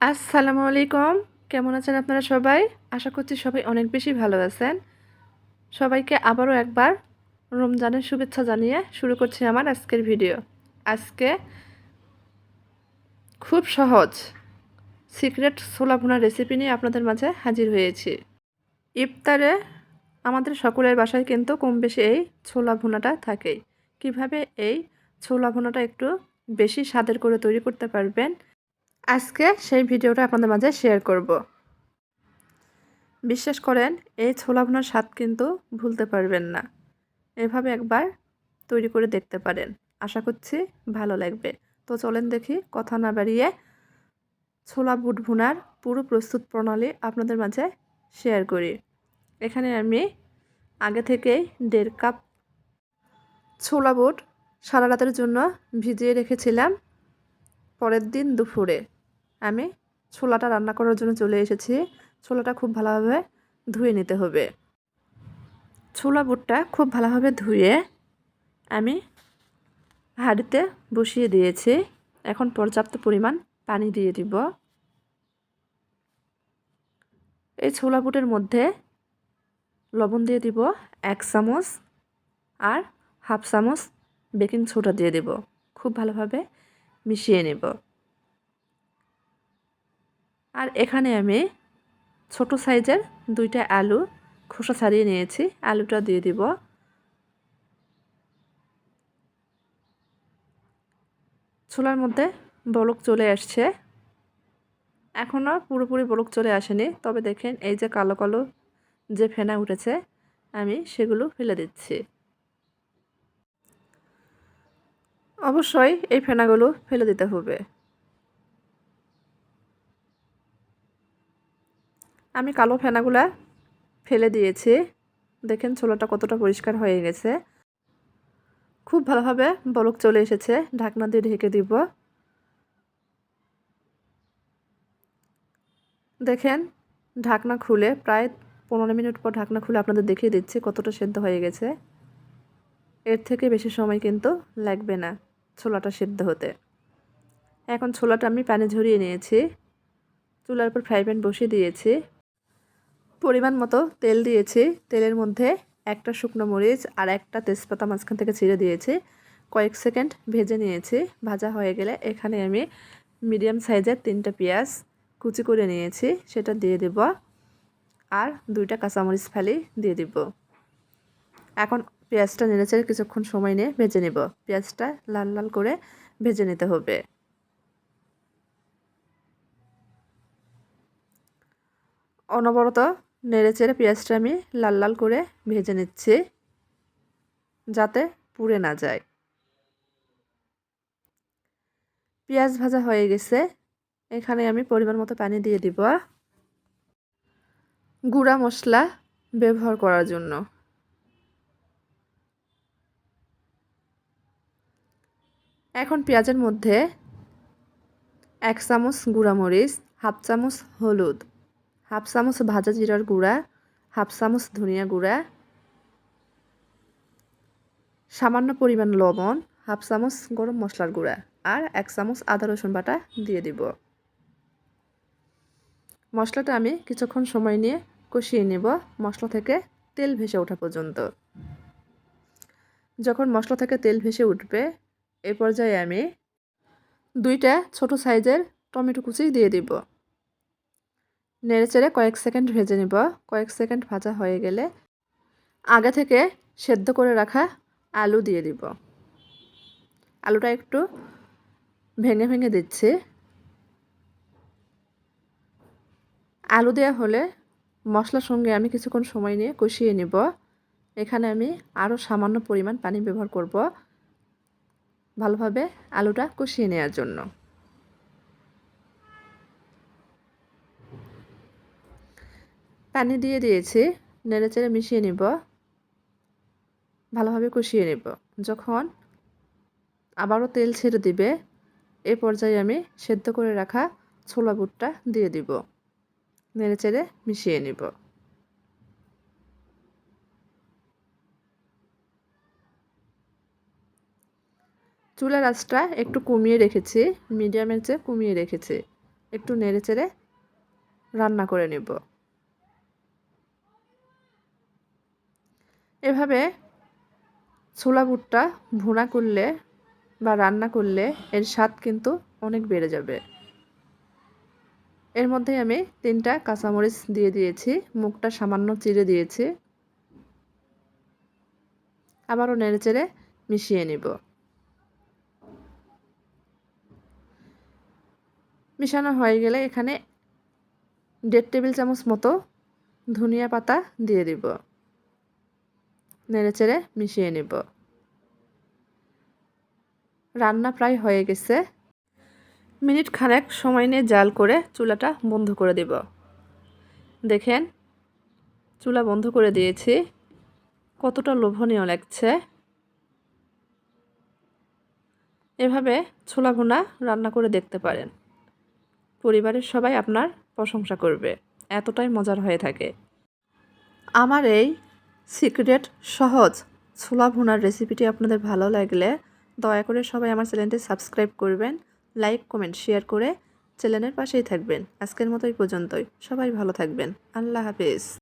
আসসালামু আলাইকুম। কেমন আছেন আপনারা সবাই? আশা করছি সবাই অনেক বেশি ভালো আছেন। সবাইকে আবারও একবার রমজানের শুভেচ্ছা জানিয়ে শুরু করছি আমার আজকের ভিডিও। আজকে খুব সহজ, সিক্রেট ছোলা ভুনার রেসিপি নিয়ে আপনাদের মাঝে হাজির হয়েছি। ইফতারে আমাদের সকলের বাসায় কিন্তু কম বেশি এই ছোলা ভুনাটা থাকেই কীভাবে এই ছোলা ভুনাটা একটু বেশি স্বাদের করে তৈরি করতে পারবেন আজকে সেই ভিডিওটা আপনাদের মাঝে শেয়ার করব। বিশ্বাস করেন, এই ছোলা ভুনার স্বাদ কিন্তু ভুলতে পারবেন না। এভাবে একবার তৈরি করে দেখতে পারেন। আশা করছি ভালো লাগবে। তো চলেন দেখি কথা না বাড়িয়ে ছোলা বুট ভুনার পুরো প্রস্তুত প্রণালী আপনাদের মাঝে শেয়ার করি। এখানে আমি আগে থেকেই দেড় কাপ ছোলা বুট সারা রাতের জন্য ভিজিয়ে রেখেছিলাম। পরের দিন দুপুরে। আমি ছোলাটা রান্না করার জন্য চলে এসেছি। ছোলাটা খুব ভালোভাবে ধুয়ে নিতে হবে। ছোলা বুটটা খুব ভালোভাবে ধুয়ে আমি হাঁড়িতে বসিয়ে দিয়েছি। এখন পর্যাপ্ত পরিমাণ পানি দিয়ে দিব। এই ছোলা বুটের মধ্যে লবণ দিয়ে দিব এক চামচ আর হাফ চামচ বেকিং সোডা দিয়ে দেব। খুব ভালোভাবে মিশিয়ে নেব। আর এখানে আমি ছোট সাইজের দুইটা আলু খোসা ছাড়িয়ে নিয়েছি। আলুটা দিয়ে দিব। ছোলার মধ্যে বলক চলে আসছে। এখনও পুরোপুরি বলক চলে আসেনি। তবে দেখেন এই যে কালো কালো যে ফেনা উঠেছে, আমি সেগুলো ফেলে দিচ্ছি। অবশ্যই এই ফেনাগুলো ফেলে দিতে হবে। আমি কালো ফেনাগুলা ফেলে দিয়েছি। দেখেন ছোলাটা কতটা পরিষ্কার হয়ে গেছে। খুব ভালোভাবে বলক চলে এসেছে। ঢাকনা দিয়ে ঢেকে দিব। দেখেন ঢাকনা খুলে প্রায় পনেরো মিনিট পর ঢাকনা খুলে আপনাদের দেখিয়ে দিচ্ছি কতটা সেদ্ধ হয়ে গেছে। এর থেকে বেশি সময় কিন্তু লাগবে না। ছোলাটা সেদ্ধ হতে। এখন ছোলাটা আমি পানি ঝরিয়ে নিয়েছি। চুলার উপর ফ্রাই প্যান বসিয়ে দিয়েছি। পরিমাণ মতো তেল দিয়েছি। তেলের মধ্যে একটা শুকনো মরিচ আর একটা তেজপাতা মাঝখান থেকে ছিঁড়ে দিয়েছি। কয়েক সেকেন্ড ভেজে নিয়েছি। ভাজা হয়ে গেলে এখানে আমি মিডিয়াম সাইজের তিনটা পেঁয়াজ কুচি করে নিয়েছি। সেটা দিয়ে দেব। আর দুইটা কাঁচামরিচ ফালি দিয়ে দিব। এখন পেঁয়াজটা নেড়েচেড়ে কিছুক্ষণ সময় নিয়ে ভেজে নেব। পেঁয়াজটা লাল লাল করে ভেজে নিতে হবে। অনবরত নেড়ে চেড়ে পেঁয়াজটা আমি লাল লাল করে ভেজে নিচ্ছি, যাতে পুড়ে না যায়। পেঁয়াজ ভাজা হয়ে গেছে। এখানে আমি পরিমাণ মতো পানি দিয়ে দিব। গুঁড়া মশলা ব্যবহার করার জন্য। এখন পেঁয়াজের মধ্যে এক চামচ গুঁড়ামরিচ, হাফ চামচ হলুদ, হাফ চামচ ভাজা জিরার গুঁড়া, হাফ চামচ ধনিয়া গুঁড়া, সামান্য পরিমাণ লবণ, হাফ চামচ গরম মশলার গুঁড়া আর এক চামচ আদা রসুন বাটা দিয়ে দিব। মশলাটা আমি কিছুক্ষণ সময় নিয়ে কষিয়ে নেব। মশলা থেকে তেল ভেসে ওঠা পর্যন্ত। যখন মশলা থেকে তেল ভেসে উঠবে এ পর্যায়ে আমি দুইটা ছোট সাইজের টমেটো কুচি দিয়ে দিব। নেড়েচেড়ে কয়েক সেকেন্ড ভেজে নেব। কয়েক সেকেন্ড ভাজা হয়ে গেলে আগে থেকে সেদ্ধ করে রাখা আলু দিয়ে দিব। আলুটা একটু ভেঙে ভেঙে দিচ্ছি। আলু দেওয়া হলে মশলার সঙ্গে আমি কিছুক্ষণ সময় নিয়ে কষিয়ে নেব। এখানে আমি আরও সামান্য পরিমাণ পানি ব্যবহার করব। ভালোভাবে আলুটা কষিয়ে নেওয়ার জন্য। পানি দিয়ে দিয়েছি, নেড়েচেড়ে মিশিয়ে নিব। ভালোভাবে কষিয়ে নেব। যখন আবারও তেল ছেড়ে দিবে, এ পর্যায়ে আমি সেদ্ধ করে রাখা ছোলা বুটটা দিয়ে দিব। নেড়েচেড়ে মিশিয়ে নিব। চুলার আঁচটা একটু কমিয়ে রেখেছি মিডিয়ামের চেয়ে কমিয়ে রেখেছি। একটু নেড়ে চেড়ে রান্না করে নেব। এভাবে ছোলা বুটটা ভুনা করলে বা রান্না করলে এর স্বাদ কিন্তু অনেক বেড়ে যাবে। এর মধ্যে আমি তিনটা কাঁচামরিচ দিয়ে দিয়েছি, মুখটা সামান্য চিড়ে দিয়েছি। আবারও নেড়ে চেড়ে মিশিয়ে নিব। মিশানো হয়ে গেলে এখানে দেড় টেবিল চামচ মতো ধনিয়া পাতা দিয়ে দিব। নেড়েচেড়ে মিশিয়ে নিব। রান্না প্রায় হয়ে গেছে। মিনিট খানেক সময় নিয়ে জাল করে চুলাটা বন্ধ করে দিব। দেখেন, চুলা বন্ধ করে দিয়েছি। কতটা লোভনীয় লাগছে। এভাবে ছোলা ভুনা রান্না করে দেখতে পারেন। পরিবারের সবাই আপনার প্রশংসা করবে। এতটাই মজার হয়ে থাকে। আমার এই সিক্রেট সহজ ছোলা ভুনার রেসিপিটি আপনাদের ভালো লাগলে দয়া করে সবাই আমার চ্যানেলটি সাবস্ক্রাইব করবেন, লাইক, কমেন্ট, শেয়ার করে চ্যানেলের পাশেই থাকবেন। আজকের মতো এই পর্যন্তই। সবাই ভালো থাকবেন। আল্লাহ হাফিজ।